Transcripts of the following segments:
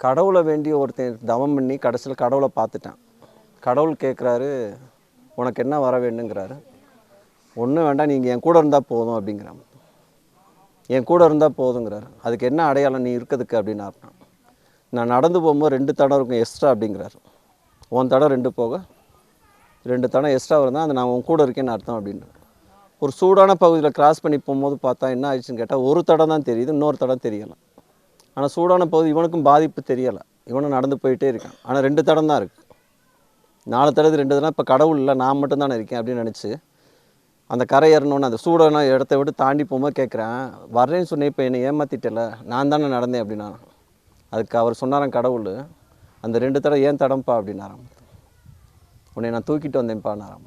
கடவுளை வேண்டி ஒருத்தன் தவம் பண்ணி கடைசியில் கடவுளை பார்த்துட்டான். கடவுள் கேட்குறாரு உனக்கு என்ன வர வேண்டுங்கிறாரு ஒன்றும் வேண்டாம் நீங்கள் என் கூட இருந்தால் போதும் அப்படிங்கிறாங்க என் கூட இருந்தால் போதுங்கிறாரு அதுக்கு என்ன அடையாளம் நீ இருக்கிறதுக்கு? அப்படின்னு அர்த்தம் நான் நடந்து போகும்போது ரெண்டு தடம் இருக்கும் எக்ஸ்ட்ரா அப்படிங்கிறாரு. உன் தடம் ரெண்டு போக. ரெண்டு தடம் எக்ஸ்ட்ரா இருந்தால் அது நான் உன் கூட இருக்கேன்னு அர்த்தம் அப்படின்னு. ஒரு சூடான பகுதியில் கிராஸ் பண்ணி போகும்போது பார்த்தா என்ன ஆயிடுச்சுன்னு கேட்டால் ஒரு தடம் தான் தெரியுது இன்னொரு தடம் தெரியலாம் ஆனால் சூடான போது இவனுக்கும் பாதிப்பு தெரியலை. இவனும் நடந்து போயிட்டே இருக்கான். ஆனால் ரெண்டு தடம் தான் இருக்குது நாலு தடவை ரெண்டு தடம் இப்போ கடவுள் இல்லை நான் மட்டும்தானே இருக்கேன் அப்படின்னு நினச்சி அந்த கரை ஏறணுன்னு அந்த சூடான இடத்த விட்டு தாண்டி போகும்போது கேட்குறேன் வர்றேன்னு சொன்னேன் இப்போ என்னை ஏமாற்றிட்டல நான் தானே நடந்தேன் அப்படின்னா அதுக்கு அவர் சொன்னாராம் கடவுள் அந்த ரெண்டு தடவை ஏன் தடம்பா? அப்படின்னாராம். உன்னை நான் தூக்கிட்டு வந்தேன்ப்பானாராம்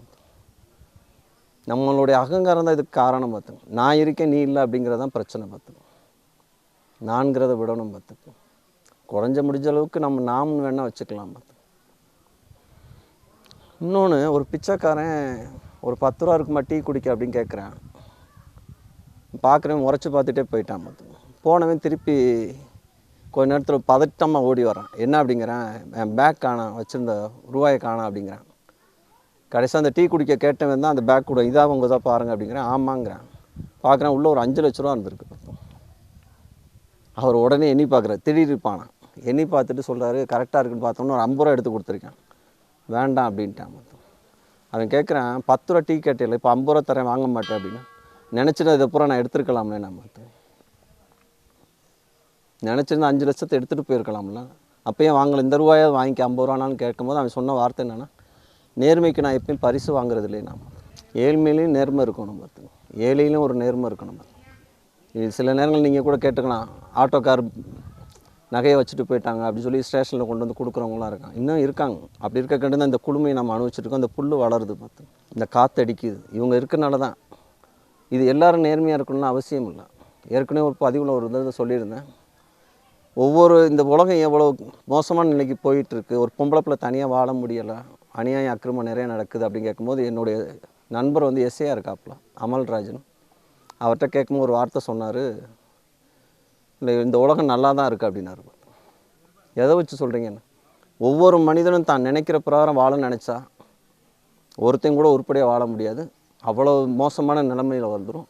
நம்மளுடைய அகங்காரம் தான் இதுக்கு காரணம் பார்த்துங்க நான் இருக்கேன் நீ இல்லை அப்படிங்கிறதான் பிரச்சனை பார்த்துங்க நான்கிறத விடணும் பார்த்துங்க குறைஞ்ச முடிஞ்ச அளவுக்கு நம்ம நாம்னு வேணால் வச்சுக்கலாம் பார்த்து இன்னொன்று ஒரு பிச்சைக்காரன் ஒரு பத்து ரூபா இருக்குமா டீ குடிக்க அப்படின்னு கேட்குறேன். பார்க்குறேன் உரைச்சி பார்த்துட்டே போயிட்டான் பார்த்து போனவன் திருப்பி கொஞ்ச நேரத்தில் பதட்டமாக ஓடி வரான் என்ன அப்படிங்கிறேன்? என் பேக் காணா வச்சுருந்த ரூபாயை காணாம் அப்படிங்கிறேன். கடைசியாக அந்த டீ குடிக்க கேட்டவன் தான் அந்த பேக் கூட இதாக உங்கள் தான் பாருங்க அப்படிங்கிறேன். ஆமாங்கிறேன். பார்க்குறேன் உள்ளே ஒரு அஞ்சு லட்ச ரூபா இருந்திருக்கு பார்த்தோம் அவர் உடனே எண்ணி பார்க்குறாரு. திடீரிருப்பானா எண்ணி பார்த்துட்டு சொல்கிறாரு கரெக்டாக இருக்குன்னு பார்த்தோம்னா ஒரு ஐம்பது ரூபா எடுத்து கொடுத்துருக்கேன். வேண்டாம் அப்படின்ட்டான் மொத்தம். அவன் கேட்குறான் பத்து ரூபா டீ கேட்டையில் இப்போ ஐம்பது ரூபா தரேன் வாங்க மாட்டேன் அப்படின்னு. நினச்சிட்டு இதை பூரா நான் எடுத்துருக்கலாம்ல நான் மொத்தம். நினச்சிருந்தா அஞ்சு லட்சத்தை எடுத்துகிட்டு போயிருக்கலாம்ல. அப்பயே வாங்கல இந்த ரூபாயாவது வாங்கிக்க ஐம்பது ரூபானாலும் கேட்கும்போது அவன் சொன்ன வார்த்தை என்னென்னா நேர்மைக்கு நான் எப்பயும் பரிசு வாங்குறது இல்லையே நாம் ஏழ்மையிலையும் நேர்மை இருக்கணும் பார்த்துங்க ஏழையிலும் ஒரு நேர்மை இருக்கணும் பார்த்து சில நேரங்கள் நீங்கள் கூட கேட்டுக்கலாம். ஆட்டோக்கார் நகையை வச்சுட்டு போயிட்டாங்க அப்படின்னு சொல்லி ஸ்டேஷனில் கொண்டு வந்து கொடுக்குறவங்களாம் இருக்காங்க. இன்னும் இருக்காங்க. அப்படி இருக்க கண்டு தான் இந்த குளுமையை நம்ம அனுபவிச்சிருக்கோம். அந்த புல் வளருது பார்த்து. இந்த காற்று அடிக்குது. இவங்க இருக்கனால தான். இது எல்லோரும் நேர்மையாக இருக்கணும்னு அவசியம் இல்லை. ஏற்கனவே ஒரு பதிவில் ஒரு இதை சொல்லியிருந்தேன். ஒவ்வொரு இந்த உலகம் எவ்வளோ மோசமான நிலைக்கு போயிட்டுருக்கு. ஒரு பொம்பளை பிள்ளை தனியாக வாழ முடியலை. அநியாயம் அக்கிரமம் நிறைய நடக்குது அப்படின்னு கேட்கும்போது என்னுடைய நண்பர் வந்து எஸ்ஏயாக இருக்காப்புல. அமல்ராஜன். அவர்கிட்ட கேட்கும்போது ஒரு வார்த்தை சொன்னார். இல்லை இந்த உலகம் நல்லா தான் இருக்குது அப்படின்னாரு. எதை வச்சு சொல்கிறீங்கன்னு ஒவ்வொரு மனிதனும் தான் நினைக்கிற பிரகாரம் வாழ நினச்சா ஒருத்தையும் கூட உருப்படியாக வாழ முடியாது. அவ்வளோ மோசமான நிலைமையில் வந்துடும்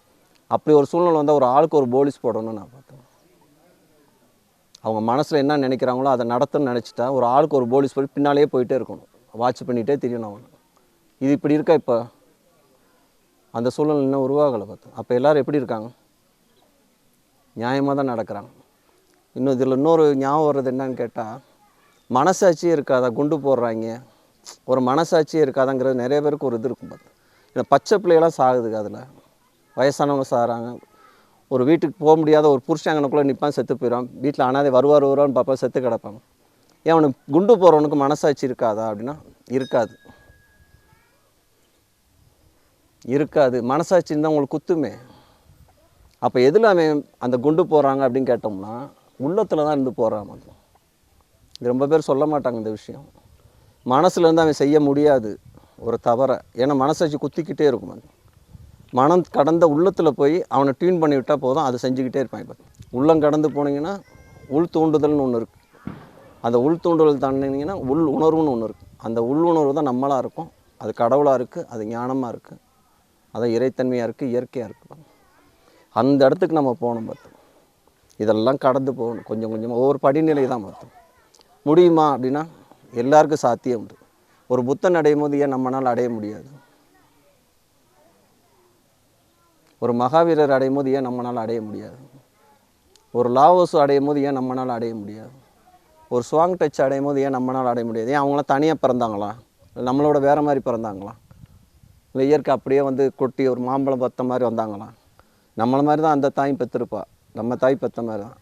அப்படி ஒரு சூழ்நிலை வந்தால் ஒரு ஆளுக்கு ஒரு போலீஸ் போடணும்னு நான் பார்த்தேன். அவங்க மனசில் என்ன நினைக்கிறாங்களோ அதை நடத்தணும்னு நினச்சிட்டா ஒரு ஆளுக்கு ஒரு போலீஸ் போய் பின்னாலேயே போயிட்டே இருக்கணும். வாட்ச் பண்ணிகிட்டே தெரியணும் அவன். இது இப்படி இருக்கா இப்போ? அந்த சூழ்நிலை இன்னும் உருவாகலை பார்த்து. அப்போ எல்லோரும் எப்படி இருக்காங்க? நியாயமாக தான் நடக்கிறாங்க. இன்னும் இதில் இன்னொரு ஞாபகம் வர்றது என்னன்னு கேட்டால் மனசாட்சியே இருக்காதா? குண்டு போடுறாங்க. ஒரு மனசாட்சியே இருக்காதாங்கிறது நிறைய பேருக்கு ஒரு இது இருக்கும் பார்த்து. இந்த பச்சை பிள்ளைகளாம் சாகுதுங்க அதில். வயசானவங்க சாகிறாங்க. ஒரு வீட்டுக்கு போக முடியாத ஒரு புருஷங்கனுக்குள்ளே நிற்பான் செத்து போயிடும் வீட்டில் அனாதை வருவார் வருவான்னு பார்ப்பா செத்து கிடப்பாங்க ஏன் அவனுக்கு குண்டு போகிறவனுக்கு மனசாட்சி இருக்காதா அப்படின்னா இருக்காது. இருக்காது. மனசாட்சி இருந்தால் உங்களுக்கு குத்துமே. அப்போ எதில் அவன் அந்த குண்டு போடுறாங்க அப்படின்னு கேட்டோம்னா உள்ளத்தில் தான் இருந்து போகிறான் மட்டும் இது ரொம்ப பேர் சொல்ல மாட்டாங்க இந்த விஷயம். மனசுலேருந்து அவன் செய்ய முடியாது. ஒரு தவறை. ஏன்னா மனசாட்சி குத்திக்கிட்டே இருக்கும் அது மனம் கடந்த உள்ளத்தில் போய் அவனை டியூன் பண்ணி விட்டால் போதும். அதை செஞ்சுக்கிட்டே இருப்பான் இப்போ உள்ளம் கடந்து போனீங்கன்னா உள் தூண்டுதல்னு ஒன்று இருக்குது அந்த உள் தூண்டுதல் தாண்டினீங்கன்னா உள் உணர்வுன்னு ஒன்று இருக்குது அந்த உள் உணர்வு தான் நம்மளாக இருக்கும். அது கடவுளாக இருக்குது அது ஞானமாக இருக்குது அதான் இறைத்தன்மையாக இருக்குது இயற்கையாக இருக்குது அந்த இடத்துக்கு நம்ம போகணும் பார்த்தோம் இதெல்லாம் கடந்து போகணும். கொஞ்சம் கொஞ்சமாக ஒவ்வொரு படிநிலை தான் பார்த்தோம் முடியுமா அப்படின்னா எல்லாருக்கும் சாத்தியம் உண்டு. ஒரு புத்தன் அடையும் போது ஏன் நம்மளால் அடைய முடியாது? ஒரு மகாவீரர் அடையும் போது ஏன் நம்மளால் அடைய முடியாது? ஒரு லாவோஸ் அடையும் போது ஏன் நம்மளால் அடைய முடியாது? ஒரு ஸ்வாங் டச் அடையும் போது ஏன் நம்மளால் அடைய முடியாது? ஏன் அவங்களாம் தனியாக பிறந்தாங்களா? இல்லை நம்மளோட வேறு மாதிரி பிறந்தாங்களா? இல்லை இயற்கை அப்படியே வந்து கொட்டி ஒரு மாம்பழம் பத்த மாதிரி வந்தாங்களா? நம்மளை மாதிரி தான் அந்த தாய் பெற்றிருப்பா நம்ம தாய் பெற்ற மாதிரி தான்.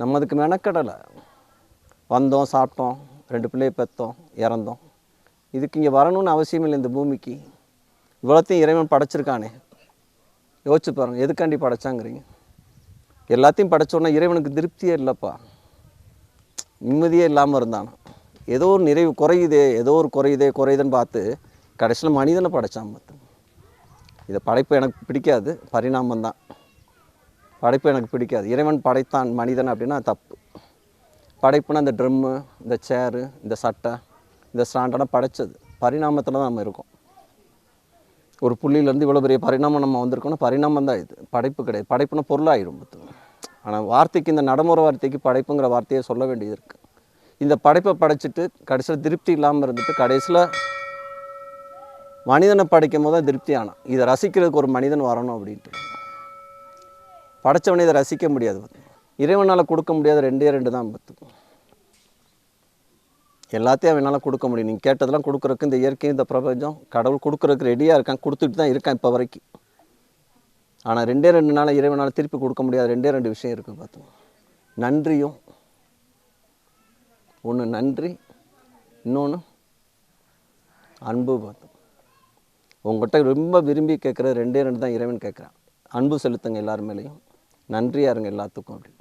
நம்ம அதுக்கு மெனக்கடலை. வந்தோம் சாப்பிட்டோம் ரெண்டு பிள்ளையை பெற்றோம் இறந்தோம். இதுக்கு இங்கே வரணும்னு அவசியம் இல்லை இந்த பூமிக்கு. இவ்வளோத்தையும் இறைவன் படைச்சிருக்கானே. யோசிச்சு பாருங்கள் எதுக்காண்டி படைச்சாங்கிறீங்க? எல்லாத்தையும் படைச்சோன்னா இறைவனுக்கு திருப்தியே இல்லைப்பா. நிம்மதியே இல்லாமல் இருந்தான்? ஏதோ ஒரு நிறைவு குறையுதே ஏதோ ஒரு குறையுதே குறையுதுன்னு பார்த்து கடைசியில் மனிதனை படைத்தான் பார்த்து இது படைப்பு எனக்கு பிடிக்காது பரிணாமம் தான். படைப்பு எனக்கு பிடிக்காது. இறைவன் படைத்தான் மனிதன் அப்படின்னா தப்பு. படைப்புனா இந்த ட்ரம்மு இந்த சேரு இந்த சட்டை இந்த ஸ்டாண்டர்டாக படைச்சது. பரிணாமத்தில் தான் நம்ம இருக்கோம். ஒரு புள்ளியிலேருந்து இவ்வளோ பெரிய பரிணாமம் நம்ம வந்திருக்கோம்னா பரிணாமம் தான் இது. படைப்பு கிடையாது. படைப்புனா பொருளாயிடும் பார்த்துக்கோங்க ஆனால் வார்த்தைக்கு இந்த நடைமுறை வார்த்தைக்கு படைப்புங்கிற வார்த்தையை சொல்ல வேண்டியது இருக்குது இந்த படைப்பை படைச்சிட்டு கடைசியில் திருப்தி இல்லாமல் இருந்துட்டு கடைசியில் மனிதனை படைக்கும் போது தான் திருப்தி ஆனால் இதை ரசிக்கிறதுக்கு ஒரு மனிதன் வரணும் அப்படின்ட்டு. படைத்தவனை இதை ரசிக்க முடியாது. இறைவனால் கொடுக்க முடியாத ரெண்டே ரெண்டு தான் பார்த்துக்கோ. எல்லாத்தையும் அவனால் கொடுக்க முடியும். நீங்கள் கேட்டதெல்லாம் கொடுக்குறக்கு இந்த இயற்கை இந்த பிரபஞ்சம் கடவுள் கொடுக்குறதுக்கு ரெடியாக இருக்கான் கொடுத்துட்டு தான் இருக்கான் இப்போ வரைக்கும். ஆனால் ரெண்டே ரெண்டு நாள் இறைவனால் திருப்பி கொடுக்க முடியாத ரெண்டே ரெண்டு விஷயம் இருக்குது பார்த்துக்கோ. நன்றியும். ஒன்று நன்றி இன்னொன்று அன்பு பார்த்தோம் உங்கள்கிட்ட ரொம்ப விரும்பி கேட்குற ரெண்டே ரெண்டு தான் இறைவன் கேட்குறான். அன்பு செலுத்துங்க எல்லார் மேலேயும். நன்றியாக இருங்க எல்லாத்துக்கும் அப்படி.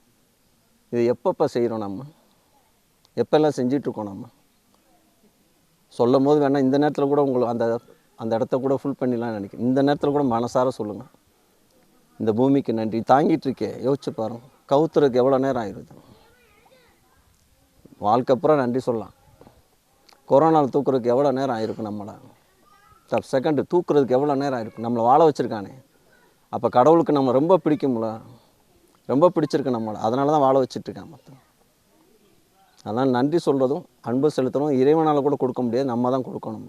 இது எப்பப்போ செய்கிறோம் நம்ம? எப்பெல்லாம் செஞ்சிட்ருக்கோம் நம்ம? சொல்லும் போது வேணால் இந்த நேரத்தில் கூட உங்களுக்கு அந்த அந்த இடத்த கூட ஃபுல் பண்ணிடலாம்னு நினைக்கிறேன். இந்த நேரத்தில் கூட மனசார சொல்லுங்கள் இந்த பூமிக்கு நன்றி. தாங்கிட்டு இருக்கே. யோசிச்சு பாருங்க. கவுத்துறதுக்கு எவ்வளோ நேரம் ஆயிடுது வாழ்க்கப்புறம் நன்றி சொல்லலாம். கொரோனாவில் தூக்குறதுக்கு எவ்வளோ நேரம் ஆயிருக்கும் நம்மளை? சப் செகண்டு தூக்குறதுக்கு எவ்வளோ நேரம் ஆகிருக்கும் நம்மளை வாழ வச்சுருக்கானே. அப்போ கடவுளுக்கு நம்ம ரொம்ப பிடிக்கும்ல? ரொம்ப பிடிச்சிருக்கு நம்மளை. அதனால தான் வாழ வச்சிட்ருக்கான் மொத்தம். அதனால் நன்றி சொல்கிறதும் அன்பு செலுத்துறதும் இறைவனால் கூட கொடுக்க முடியாது. நம்ம தான் கொடுக்கணும்.